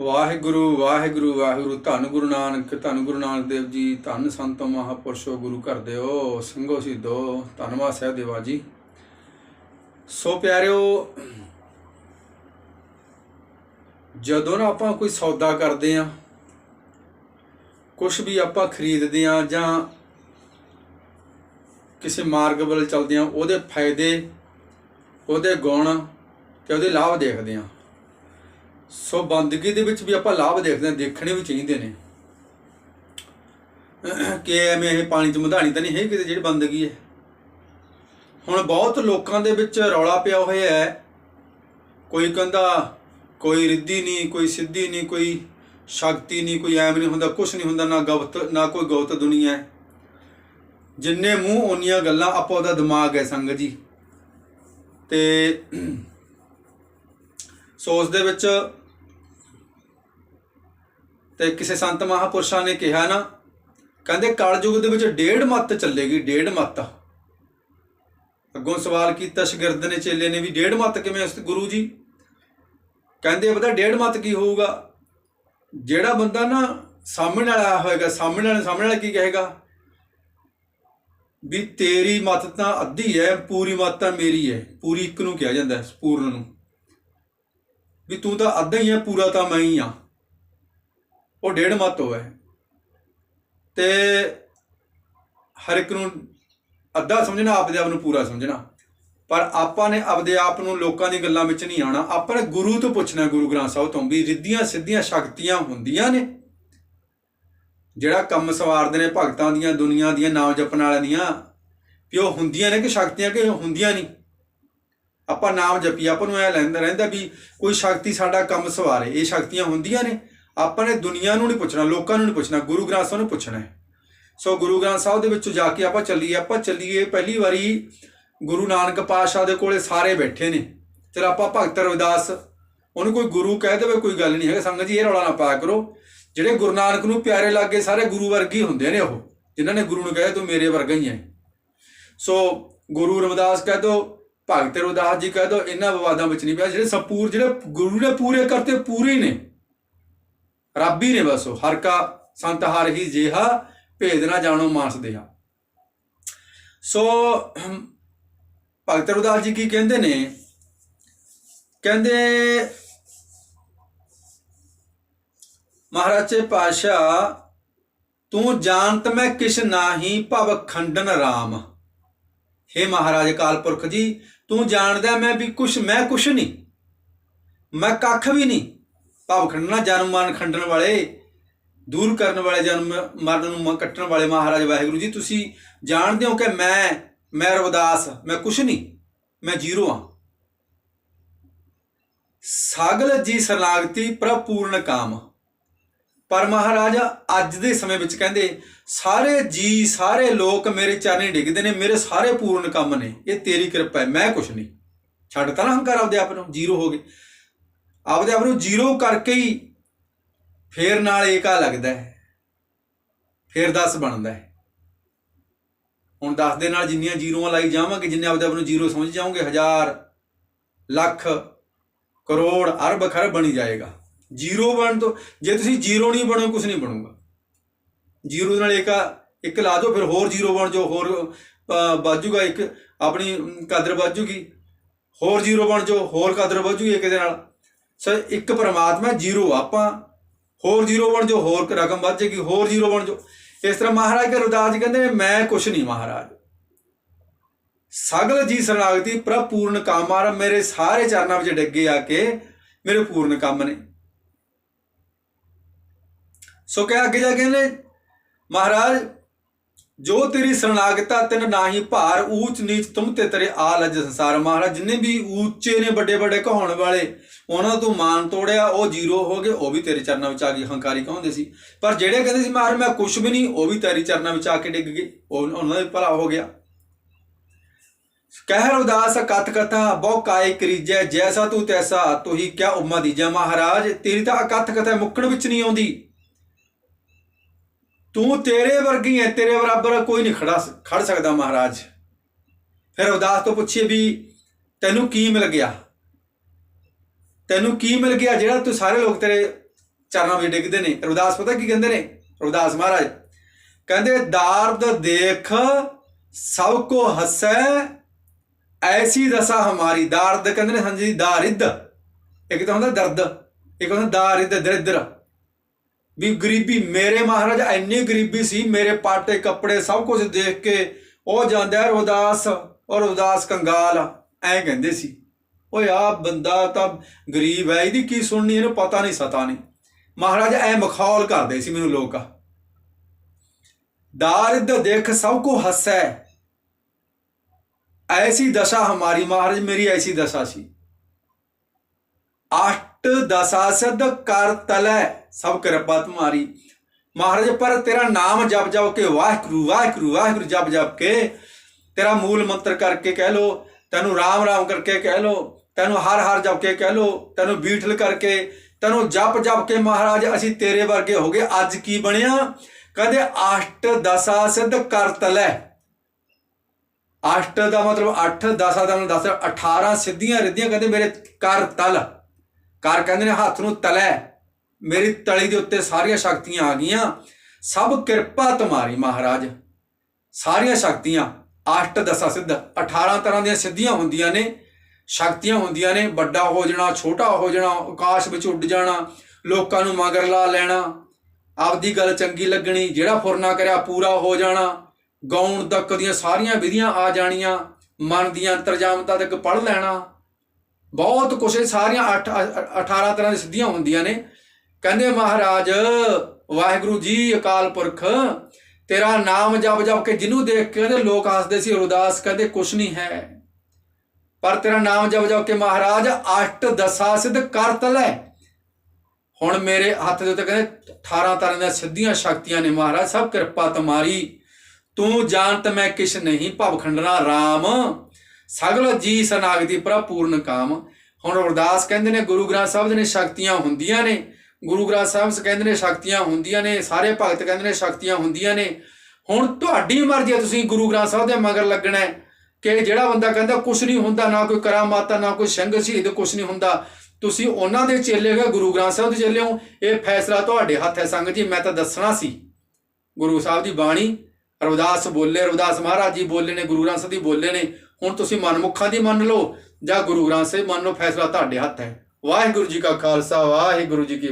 ਵਾਹਿਗੁਰੂ ਵਾਹਿਗੁਰੂ ਵਾਹਿਗੁਰੂ, ਧੰਨ ਗੁਰੂ ਨਾਨਕ, ਧੰਨ ਗੁਰੂ ਨਾਨਕ ਦੇਵ ਜੀ, ਧੰਨ ਸੰਤੋ ਮਹਾਪੁਰਸ਼ੋ ਗੁਰੂ ਘਰ ਦਿਓ ਸਿੰਘੋ ਸਿੱਧੋ, ਧੰਨਵਾਦ ਸਾਹਿਬ ਦੇਵਾ ਜੀ। ਸੋ ਪਿਆਰਿਓ, ਜਦੋਂ ਨਾ ਆਪਾਂ ਕੋਈ ਸੌਦਾ ਕਰਦੇ ਆ ਕੁਝ ਵੀ ਆਪਾਂ ਖਰੀਦਦੇ ਆ ਜਾਂ ਕਿਸੇ ਮਾਰਗ ਵੱਲ ਚੱਲਦੇ ਆ, ਉਹਦੇ ਫਾਇਦੇ, ਉਹਦੇ ਗੁਣ ਤੇ ਉਹਦੇ ਲਾਭ ਦੇਖਦੇ ਆ। ਸੋ ਬੰਦਗੀ ਦੇ ਵਿੱਚ ਵੀ ਆਪਾਂ ਲਾਭ ਦੇਖਦੇ ਹਾਂ, ਦੇਖਣੇ ਵੀ ਚਾਹੀਦੇ ਨੇ। ਕਿ ਐਵੇਂ ਇਹ ਪਾਣੀ ਚ ਮਧਾਣੀ ਤਾਂ ਨਹੀਂ ਹੈ ਕਿਤੇ ਜਿਹੜੀ ਬੰਦਗੀ ਹੈ। ਹੁਣ ਬਹੁਤ ਲੋਕਾਂ ਦੇ ਵਿੱਚ ਰੌਲਾ ਪਿਆ ਹੋਇਆ ਹੈ। ਕੋਈ ਕਹਿੰਦਾ ਕੋਈ ਰਿੱਧੀ ਨਹੀਂ, ਕੋਈ ਸਿੱਧੀ ਨਹੀਂ, ਕੋਈ ਸ਼ਕਤੀ ਨਹੀਂ, ਕੋਈ ਐਵੇਂ ਨਹੀਂ ਹੁੰਦਾ ਕੁਝ ਨਹੀਂ ਹੁੰਦਾ, ਨਾ ਗਵਤ, ਨਾ ਕੋਈ ਗਵਤ ਦੁਨੀਆ ਹੈ। ਜਿੰਨੇ ਮੂੰਹ ਓਨੀਆਂ ਗੱਲਾਂ ਆਪੋ ਦਾ ਦਿਮਾਗ ਹੈ ਸੰਗਤ ਜੀ। ਤੇ ਸੋ ਉਸ ਦੇ ਵਿੱਚ ਤੇ ਕਿਸੇ ਸੰਤ ਮਹਾਪੁਰਸ਼ਾਂ ਨੇ ਕਿਹਾ ਨਾ, ਕਹਿੰਦੇ ਕਲਯੁਗ ਦੇ ਵਿੱਚ ਡੇਢ ਮੱਤ ਚੱਲੇਗੀ, ਡੇਢ ਮੱਤ। ਅੱਗੋਂ ਸਵਾਲ ਕੀਤਾ ਸ਼ਗਿਰਦ ਨੇ, ਚੇਲੇ ਨੇ ਵੀ ਡੇਢ ਮੱਤ ਕਿਵੇਂ ਉਸ ਗੁਰੂ ਜੀ? ਕਹਿੰਦੇ ਪਤਾ ਡੇਢ ਮੱਤ ਕੀ ਹੋਊਗਾ? ਜਿਹੜਾ ਬੰਦਾ ਨਾ ਸਾਹਮਣੇ ਵਾਲਾ ਹੋਏਗਾ, ਸਾਹਮਣੇ ਵਾਲੇ ਸਾਹਮਣੇ ਵਾਲਾ ਕੀ ਕਹੇਗਾ? ਵੀ ਤੇਰੀ ਮੱਤ ਤਾਂ ਅੱਧੀ ਹੈ ਪੂਰੀ ਮੱਤ ਤਾਂ ਮੇਰੀ ਹੈ ਪੂਰੀ ਇੱਕ ਨੂੰ ਕਿਹਾ ਜਾਂਦਾ ਹੈ, ਪੂਰਨ ਨੂੰ। ਵੀ ਤੂੰ ਤਾਂ ਅੱਧਾ ਹੀ ਹੈ ਪੂਰਾ ਤਾਂ ਮੈਂ ਹੀ ਆ। ਉਹ ਡੇਢ ਮੱਤ ਹੋਵੇ। ਤੇ ਹਰ ਇੱਕ ਨੂੰ ਅੱਧਾ ਸਮਝਣਾ, ਆਪਦੇ ਆਪ ਨੂੰ ਪੂਰਾ ਸਮਝਣਾ। ਪਰ ਆਪਾਂ ਨੇ ਆਪਦੇ ਆਪ ਨੂੰ ਲੋਕਾਂ ਦੀ ਗੱਲਾਂ ਵਿੱਚ ਨਹੀਂ ਆਉਣਾ। ਆਪਾਂ ਨੇ ਗੁਰੂ ਤੋਂ ਪੁੱਛਣਾ, ਗੁਰੂ ਗ੍ਰੰਥ ਸਾਹਿਬ ਤੋਂ ਵੀ ਰਿੱਧੀਆਂ ਸਿੱਧੀਆਂ ਸ਼ਕਤੀਆਂ ਹੁੰਦੀਆਂ ਨੇ। ਜਿਹੜਾ ਕੰਮ ਸਵਾਰਦੇ ਨੇ ਭਗਤਾਂ ਦੀਆਂ, ਦੁਨੀਆ ਦੀਆਂ, ਨਾਮ ਜਪਣ ਵਾਲਿਆਂ ਦੀਆਂ, ਵੀ ਉਹ ਹੁੰਦੀਆਂ ਨੇ ਕਿ ਸ਼ਕਤੀਆਂ ਕਿ ਹੁੰਦੀਆਂ ਨਹੀਂ? ਆਪਾਂ ਨਾਮ ਜਪੀ ਆਪਾਂ ਨੂੰ ਐ ਲੈਂਦਾ ਰਹਿੰਦਾ ਵੀ ਕੋਈ ਸ਼ਕਤੀ ਸਾਡਾ ਕੰਮ ਸਵਾਰੇ, ਇਹ ਸ਼ਕਤੀਆਂ ਹੁੰਦੀਆਂ ਨੇ। ਆਪਾਂ ਨੇ ਦੁਨੀਆ ਨੂੰ ਨਹੀਂ ਪੁੱਛਣਾ, ਲੋਕਾਂ ਨੂੰ ਨਹੀਂ ਪੁੱਛਣਾ, ਗੁਰੂ ਗ੍ਰੰਥ ਸਾਹਿਬ ਨੂੰ ਪੁੱਛਣਾ ਹੈ। ਸੋ ਗੁਰੂ ਗ੍ਰੰਥ ਸਾਹਿਬ ਦੇ ਵਿੱਚੋਂ ਜਾ ਕੇ ਆਪਾਂ ਚੱਲੀਏ ਆਪਾਂ ਚੱਲੀਏ ਪਹਿਲੀ ਵਾਰੀ ਗੁਰੂ ਨਾਨਕ ਪਾਤਸ਼ਾਹ ਦੇ ਕੋਲੇ ਸਾਰੇ ਬੈਠੇ ਨੇ। ਚਲ ਆਪਾਂ ਭਗਤ ਰਵਿਦਾਸ, ਉਹਨੂੰ ਕੋਈ ਗੁਰੂ ਕਹਿ ਦੇਵੇ ਕੋਈ ਗੱਲ ਨਹੀਂ ਹੈਗਾ, ਸੰਗਤ ਜੀ ਇਹ ਰੌਲਾ ਨਾ ਪਾਇਆ ਕਰੋ। ਜਿਹੜੇ ਗੁਰੂ ਨਾਨਕ ਨੂੰ ਪਿਆਰੇ ਲੱਗੇ ਸਾਰੇ ਗੁਰੂ ਵਰਗੇ ਹੁੰਦੇ ਨੇ ਉਹ, ਜਿਨ੍ਹਾਂ ਨੇ ਗੁਰੂ ਨੂੰ ਕਹੇ, ਤੂੰ ਮੇਰੇ ਵਰਗਾ ਹੀ ਹੈ। ਸੋ ਗੁਰੂ ਰਵਿਦਾਸ ਕਹਿ ਦੋ, ਭਗਤ ਰਵਿਦਾਸ ਜੀ ਕਹਿ ਦੋ, ਇਹਨਾਂ ਵਿਵਾਦਾਂ ਵਿੱਚ ਨਹੀਂ ਪਿਆ। ਜਿਹੜੇ ਸਪੂਰ, ਜਿਹੜੇ ਗੁਰੂ ਨੇ ਪੂਰੇ ਕਰਤੇ, ਪੂਰੇ ਨੇ। ਰੱਬ ਹੀ ਨੇ ਵਸੋ ਉਹ, ਹਰ ਕਾ ਸੰਤ ਹਰ ਹੀ ਜਿਹਾ, ਭੇਦ ਨਾ ਜਾਣੋ ਮਾਨਸ ਦੇਹਾ। ਸੋ ਭਗਤ ਰੁਦਾਸ ਜੀ ਕੀ ਕਹਿੰਦੇ ਨੇ? ਕਹਿੰਦੇ, ਮਹਾਰਾਜੇ ਪਾਸ਼ਾ ਤੂੰ ਜਾਣਤ ਮੈਂ ਕਿਛ ਨਾਹੀ ਭਵ ਖੰਡਨ RAM हे ਮਹਾਰਾਜ ਕਾਲਪੁਰਖ ਜੀ, ਤੂੰ ਜਾਣਦਾ ਮੈਂ ਵੀ ਕੁਛ, ਮੈਂ ਕੁਛ ਨਹੀਂ। ਮੈਂ ਕੱਖ ਵੀ ਨਹੀਂ। ਭਾਵ ਖੰਡਣਾ, ਜਨਮ ਮਰਨ ਖੰਡਣ ਵਾਲੇ, ਦੂਰ ਕਰਨ ਵਾਲੇ ਜਨਮ ਮਰਨ ਨੂੰ ਕੱਟਣ ਵਾਲੇ ਮਹਾਰਾਜ ਵਾਹਿਗੁਰੂ ਜੀ, ਤੁਸੀਂ ਜਾਣਦੇ ਹੋ ਕਿ ਮੈਂ ਮੈਂ ਰਵਦਾਸ, ਮੈਂ ਕੁਛ ਨਹੀਂ, ਮੈਂ ਜ਼ੀਰੋ ਹਾਂ। ਸਾਗਲ ਜੀ ਸਰਨਾਗਤੀ ਪ੍ਰਪੂਰਨ ਕਾਮ। ਪਰ ਮਹਾਰਾਜ, ਅੱਜ ਦੇ ਸਮੇਂ ਵਿੱਚ ਕਹਿੰਦੇ, ਸਾਰੇ ਜੀ, ਸਾਰੇ ਲੋਕ ਮੇਰੇ ਚਰਨੀ ਡਿੱਗਦੇ ਨੇ, ਮੇਰੇ ਸਾਰੇ ਪੂਰਨ ਕੰਮ ਨੇ, ਇਹ ਤੇਰੀ ਕਿਰਪਾ ਹੈ, ਮੈਂ ਕੁਛ ਨਹੀਂ। ਛੱਡਤਾ ਨਾ ਹੰਕਾਰ ਆਪਦੇ ਆਪ ਨੂੰ, ਜ਼ੀਰੋ ਹੋ ਗਏ। ਆਪਦੇ ਆਪ ਨੂੰ ਜ਼ੀਰੋ ਕਰਕੇ ਹੀ ਫੇਰ ਨਾਲ ਏਕਾ ਲੱਗਦਾ ਹੈ। ਫੇਰ 10 ਬਣਦਾ ਹੈ। ਹੁਣ 10 ਦੇ ਨਾਲ ਜਿੰਨੀਆਂ ਜ਼ੀਰੋਆਂ ਲਾਈ ਜਾਵਾਂਗੇ ਜਿੰਨੇ ਆਪਦੇ ਆਪ ਨੂੰ ਜ਼ੀਰੋ ਸਮਝ ਜਾਓਗੇ ਹਜ਼ਾਰ ਲੱਖ ਕਰੋੜ ਅਰਬ ਖਰਬ ਬਣੀ ਜਾਏਗਾ। ਜ਼ੀਰੋ ਬਣ ਤੋਂ ਜੇ ਤੁਸੀਂ ਜ਼ੀਰੋ ਨਹੀਂ ਬਣੋ ਕੁਝ ਨਹੀਂ ਬਣੂਗਾ। ਜ਼ੀਰੋ ਦੇ ਨਾਲ ਏਕਾ ਇੱਕ ਲਾ ਦਿਓ ਫਿਰ ਹੋਰ ਜ਼ੀਰੋ ਬਣ ਜਾਓ ਹੋਰ ਅ, ਬਾਜੂਗਾ ਇੱਕ ਆਪਣੀ ਕਦਰ ਬਾਜੂਗੀ ਹੋਰ ਜ਼ੀਰੋ ਬਣ ਜਾਓ ਹੋਰ ਕਦਰ ਬਾਜੂਗੀ ਇੱਕ ਦੇ ਨਾਲ। ਸੋ ਇੱਕ ਪਰਮਾਤਮਾ, ਜ਼ੀਰੋ, ਆਪਾਂ। ਹੋਰ ਜ਼ੀਰੋ ਬਣ ਜਾਓ, ਹੋਰ ਰਕਮ ਵੱਧ ਜਾਏਗੀ, ਹੋਰ ਜ਼ੀਰੋ ਬਣ ਜਾਓ। ਇਸ ਤਰ੍ਹਾਂ ਮਹਾਰਾਜ ਕੇ ਜੀ ਕਹਿੰਦੇ ਮੈਂ ਕੁਛ ਨਹੀਂ ਮਹਾਰਾਜ। ਸਗਲ ਜੀ ਸਰਨਾਗਤੀ, ਪ੍ਰਭ ਪੂਰਨ ਕਾਮਾਰ ਮੇਰੇ ਸਾਰੇ ਚਰਨਾਂ ਵਿੱਚ ਡਿੱਗੇ ਆ ਕੇ ਮੇਰੇ ਪੂਰਨ ਕੰਮ ਨੇ। ਸੋ ਕਹਿ ਅੱਗੇ ਜਾ ਕੇ ਨੇ, ਮਹਾਰਾਜ ਜੋ ਤੇਰੀ ਸਰਨਾਗਤਾ ਤੈਨ ਨਾਹੀ ਭਾਰ, ਊਚ ਨੀਚ ਤੁਮ ਤੇ ਤੇਰੇ ਆਲ ਅਜ ਸੰਸਾਰ ਮਹਾਰਾਜ ਜਿੰਨੇ ਵੀ ਉੱਚੇ ਨੇ ਵੱਡੇ ਵੱਡੇ ਕਹਾਉਣ ਵਾਲੇ, ਉਹਨਾਂ ਤੋਂ ਮਾਨ ਤੋੜਿਆ, ਉਹ ਜ਼ੀਰੋ ਹੋ ਗਏ, ਉਹ ਵੀ ਤੇਰੇ ਚਰਨਾਂ ਵਿੱਚ ਆ ਗਏ, ਹੰਕਾਰੀ ਕਹਾਉਂਦੇ ਸੀ। ਪਰ ਜਿਹੜੇ ਕਹਿੰਦੇ ਸੀ ਮਹਾਰਾਜ ਮੈਂ ਕੁਛ ਵੀ ਨਹੀਂ, ਉਹ ਵੀ ਤੇਰੀ ਚਰਨਾਂ ਵਿੱਚ ਆ ਕੇ ਡਿੱਗ ਗਏ, ਉਹ ਉਹਨਾਂ ਦਾ ਵੀ ਭਲਾ ਹੋ ਗਿਆ। ਕਹਿਰ ਉਦਾਸ ਕਤ ਕਥਾ, ਬਹੁ ਕਾਇ ਕਰੀਜੈ, ਜੈਸਾ ਤੂੰ ਤੈਸਾ, ਤੁਹੀ ਕਿਆ ਉਮਾ ਦੀਜੈ ਮਹਾਰਾਜ। ਤੇਰੀ ਤਾਂ ਅਕਥ ਕਥਾ ਮੁੱਕਣ ਵਿੱਚ ਨਹੀਂ ਆਉਂਦੀ। ਤੂੰ ਤੇਰੇ ਵਰਗੀ ਹੈ ਤੇਰੇ ਬਰਾਬਰ ਕੋਈ ਨਹੀਂ ਖੜਾ ਖੜ ਸਕਦਾ ਮਹਾਰਾਜ। ਫਿਰ ਉਦਾਸ ਤੋਂ ਪੁੱਛੇ ਵੀ ਤੈਨੂੰ ਕੀ ਮਿਲ ਗਿਆ? ਤੈਨੂੰ ਕੀ ਮਿਲ ਗਿਆ ਜਿਹੜਾ ਤੂੰ ਸਾਰੇ ਲੋਕ ਤੇਰੇ ਚਰਨਾਂ ਵਿੱਚ ਡਿੱਗਦੇ ਨੇ? ਰਵਿਦਾਸ ਪਤਾ ਕੀ ਕਹਿੰਦੇ ਨੇ? ਰਵਿਦਾਸ ਮਹਾਰਾਜ ਕਹਿੰਦੇ, ਦਾਰਦ ਦੇਖ, ਸਭ ਕੋ ਹੱਸੈ, ਐਸੀ ਦਸ਼ਾ ਹਮਾਰੀ। ਦਾਰਦ ਕਹਿੰਦੇ ਨੇ, ਹਾਂਜੀ, ਦਾਰਿਦ। ਇੱਕ ਤਾਂ ਹੁੰਦਾ ਦਰਦ, ਇੱਕ ਹੁੰਦਾ ਦਾਰਿਦ ਦਰਿਦਰ ਵੀ ਗਰੀਬੀ ਮੇਰੇ ਮਹਾਰਾਜ ਇੰਨੀ ਗਰੀਬੀ ਸੀ, ਮੇਰੇ ਪਾਟੇ ਕੱਪੜੇ ਸਭ ਕੁਝ ਦੇਖ ਕੇ ਉਹ ਜਾਂਦਾ ਰਵਿਦਾਸ ਔਰ ਰਵਿਦਾਸ ਕੰਗਾਲ, ਐ ਕਹਿੰਦੇ ਸੀ। ਓਏ ਆ ਬੰਦਾ ਤਾਂ ਗਰੀਬ ਹੈ, ਇਹਦੀ ਕੀ ਸੁਣਨੀ, ਇਹਨੂੰ ਪਤਾ ਨਹੀਂ, ਸਤਾ ਨਹੀਂ। ਮਹਾਰਾਜ ਐ ਮਖੌਲ ਕਰਦੇ ਸੀ ਮੈਨੂੰ ਲੋਕ। ਦਾਰਿਦ ਦੇਖ ਸਭ ਕੋ ਹੱਸੈ। ਐਸੀ ਦਸ਼ਾ ਹਮਾਰੀ, ਮਹਾਰਾਜ ਮੇਰੀ ਐਸੀ ਦਸ਼ਾ ਸੀ। ਅਸ਼ਟ ਦਸ਼ਾ ਸਦ ਕਰ ਤਲੈ। ਸਭ ਕਿਰਪਾ ਤੁਮਾਰੀ। ਮਹਾਰਾਜ, ਪਰ ਤੇਰਾ ਨਾਮ ਜਪ ਜਪ ਕੇ ਵਾਹਿਗੁਰੂ ਵਾਹਿਗੁਰੂ ਵਾਹਿਗੁਰੂ ਜਪ ਜਪ ਕੇ ਤੇਰਾ ਮੂਲ ਮੰਤਰ ਕਰਕੇ ਕਹਿ ਲੋ, ਤੈਨੂੰ ਰਾਮ ਰਾਮ ਕਰਕੇ ਕਹਿ ਲੋ, ਤੈਨੂੰ ਹਰ ਹਰ ਜਪ ਕੇ ਕਹਿ ਲੋ, ਤੈਨੂੰ ਬੀਠਲ ਕਰਕੇ, ਤੈਨੂੰ ਜਪ ਜਪ ਕੇ ਮਹਾਰਾਜ, ਅਸੀਂ ਤੇਰੇ ਵਰਗੇ ਹੋ ਗਏ, ਅੱਜ ਕੀ ਬਣਿਆ? ਕਦੇ ਅਸ਼ਟ ਦਸ਼ਾ ਸਿੱਧ ਕਰ ਤਲੈ। ਅਸ਼ਟ ਦਾ ਮਤਲਬ 8 ਦਸ਼ਾ ਦਾ ਮਤਲਬ 10 18 ਸਿੱਧੀਆਂ ਰਿੱਧੀਆਂ, ਕਹਿੰਦੇ ਮੇਰੇ ਕਰ ਤਲ। ਕਰ ਕਹਿੰਦੇ ਨੇ ਹੱਥ ਨੂੰ ਤਲੈ। ਮੇਰੀ ਤਲੀ ਦੇ ਉੱਤੇ ਸਾਰੀਆਂ ਸ਼ਕਤੀਆਂ ਆ ਗਈਆਂ। ਸਭ ਕਿਰਪਾ ਤੁਮਾਰੀ ਮਹਾਰਾਜ। ਸਾਰੀਆਂ ਸ਼ਕਤੀਆਂ ਅਸ਼ਟ ਦਸ਼ਾ ਸਿੱਧ 18 ਤਰ੍ਹਾਂ ਦੀਆਂ ਸਿੱਧੀਆਂ ਹੁੰਦੀਆਂ ਨੇ। ਸ਼ਕਤੀਆਂ ਹੁੰਦੀਆਂ ਨੇ, ਵੱਡਾ ਹੋ ਜਾਣਾ, ਛੋਟਾ ਹੋ ਜਾਣਾ, ਆਕਾਸ਼ ਵਿੱਚ ਉੱਡ ਜਾਣਾ, ਲੋਕਾਂ ਨੂੰ ਮਗਰ ਲਾ ਲੈਣਾ, ਆਪਦੀ ਗੱਲ ਚੰਗੀ ਲੱਗਣੀ, ਜਿਹੜਾ ਫੁਰਨਾ ਕਰਿਆ ਪੂਰਾ ਹੋ ਜਾਣਾ, ਗਾਉਣ ਤੱਕ ਦੀਆਂ ਸਾਰੀਆਂ ਵਿਧੀਆਂ ਆ ਜਾਣੀਆਂ, ਮਨ ਦੀਆਂ ਅੰਤਰਜਾਮਤਾ ਤੱਕ ਪੜ ਲੈਣਾ। ਬਹੁਤ ਕੁਛ ਸਾਰੀਆਂ 8 18 ਤਰ੍ਹਾਂ ਦੀਆਂ ਸਿੱਧੀਆਂ ਹੁੰਦੀਆਂ ਨੇ। ਕਹਿੰਦੇ ਮਹਾਰਾਜ, ਵਾਹਿਗੁਰੂ ਜੀ, ਅਕਾਲ ਪੁਰਖ, ਤੇਰਾ ਨਾਮ ਜਪ ਜਪ ਕੇ ਜਿਹਨੂੰ ਦੇਖ ਕੇ ਕਹਿੰਦੇ ਲੋਕ ਹੱਸਦੇ ਸੀ ਉਦਾਸ ਕਹਿੰਦੇ ਕੁਛ ਨਹੀਂ ਹੈ। ਪਰ ਤੇਰਾ ਨਾਮ ਜਪ ਜਪ ਕੇ ਮਹਾਰਾਜ ਅਸ਼ਟ ਦਸ਼ਾ ਸਿੱਧ ਕਰ ਤਲੈ ਹੁਣ ਮੇਰੇ ਹੱਥ ਦੇ ਉੱਤੇ ਕਹਿੰਦੇ 18 ਤਰ੍ਹਾਂ ਦੀਆਂ ਸਿੱਧੀਆਂ ਸ਼ਕਤੀਆਂ ਨੇ ਮਹਾਰਾਜ, ਸਭ ਕਿਰਪਾ ਤੁਮਾਰੀ। ਤੂੰ ਜਾਣਤ ਮੈਂ ਕਿਛ ਨਹੀਂ, ਭਵ ਖੰਡਨਾ RAM ਸਗਲ ਜੀ ਸਨਾਗਤੀ ਪ੍ਰਭ ਪੂਰਨ ਕਾਮ। ਹੁਣ ਅਰਦਾਸ ਕਹਿੰਦੇ ਨੇ, ਗੁਰੂ ਗ੍ਰੰਥ ਸਾਹਿਬ ਦੇ ਨੇ ਸ਼ਕਤੀਆਂ ਹੁੰਦੀਆਂ ਨੇ। ਗੁਰੂ ਗ੍ਰੰਥ ਸਾਹਿਬ ਕਹਿੰਦੇ ਨੇ ਸ਼ਕਤੀਆਂ ਹੁੰਦੀਆਂ ਨੇ, ਸਾਰੇ ਭਗਤ ਕਹਿੰਦੇ ਨੇ ਸ਼ਕਤੀਆਂ ਹੁੰਦੀਆਂ ਨੇ। ਹੁਣ ਤੁਹਾਡੀ ਮਰਜ਼ੀ ਹੈ, ਤੁਸੀਂ ਗੁਰੂ ਗ੍ਰੰਥ ਸਾਹਿਬ ਦੇ ਮਗਰ ਲੱਗਣਾ ਹੈ ਕਿ ਜਿਹੜਾ ਬੰਦਾ ਕਹਿੰਦਾ ਕੁਛ ਨਹੀਂ ਹੁੰਦਾ, ਨਾ ਕੋਈ ਕਰਾਮਾਤਾ ਨਾ ਕੋਈ ਸਿੰਘ ਸ਼ਹੀਦ, ਕੁਛ ਨਹੀਂ ਹੁੰਦਾ। ਤੁਸੀਂ ਉਹਨਾਂ ਦੇ ਚੇਲੇ ਹੋ, ਗੁਰੂ ਗ੍ਰੰਥ ਸਾਹਿਬ ਦੇ ਚੇਲੇ ਹੋ। ਇਹ ਫੈਸਲਾ ਤੁਹਾਡੇ ਹੱਥ ਹੈ ਸੰਗਤ ਜੀ, ਮੈਂ ਤਾਂ ਦੱਸਣਾ ਸੀ। ਗੁਰੂ ਸਾਹਿਬ ਦੀ ਬਾਣੀ, ਰਵਿਦਾਸ ਬੋਲੇ, ਰਵਿਦਾਸ ਮਹਾਰਾਜ ਜੀ ਬੋਲੇ ਨੇ, ਗੁਰੂ ਗ੍ਰੰਥ ਸਾਹਿਬ ਦੀ ਬੋਲੇ ਨੇ। ਹੁਣ ਤੁਸੀਂ ਮਨਮੁੱਖਾਂ ਦੀ ਮੰਨ ਲਓ ਜਾਂ ਗੁਰੂ ਗ੍ਰੰਥ ਸਾਹਿਬ ਮੰਨ ਲਓ, ਫੈਸਲਾ ਤੁਹਾਡੇ ਹੱਥ ਹੈ। ਵਾਹਿਗੁਰੂ ਜੀ ਕਾ ਖਾਲਸਾ, ਵਾਹਿਗੁਰੂ ਜੀ ਕੀ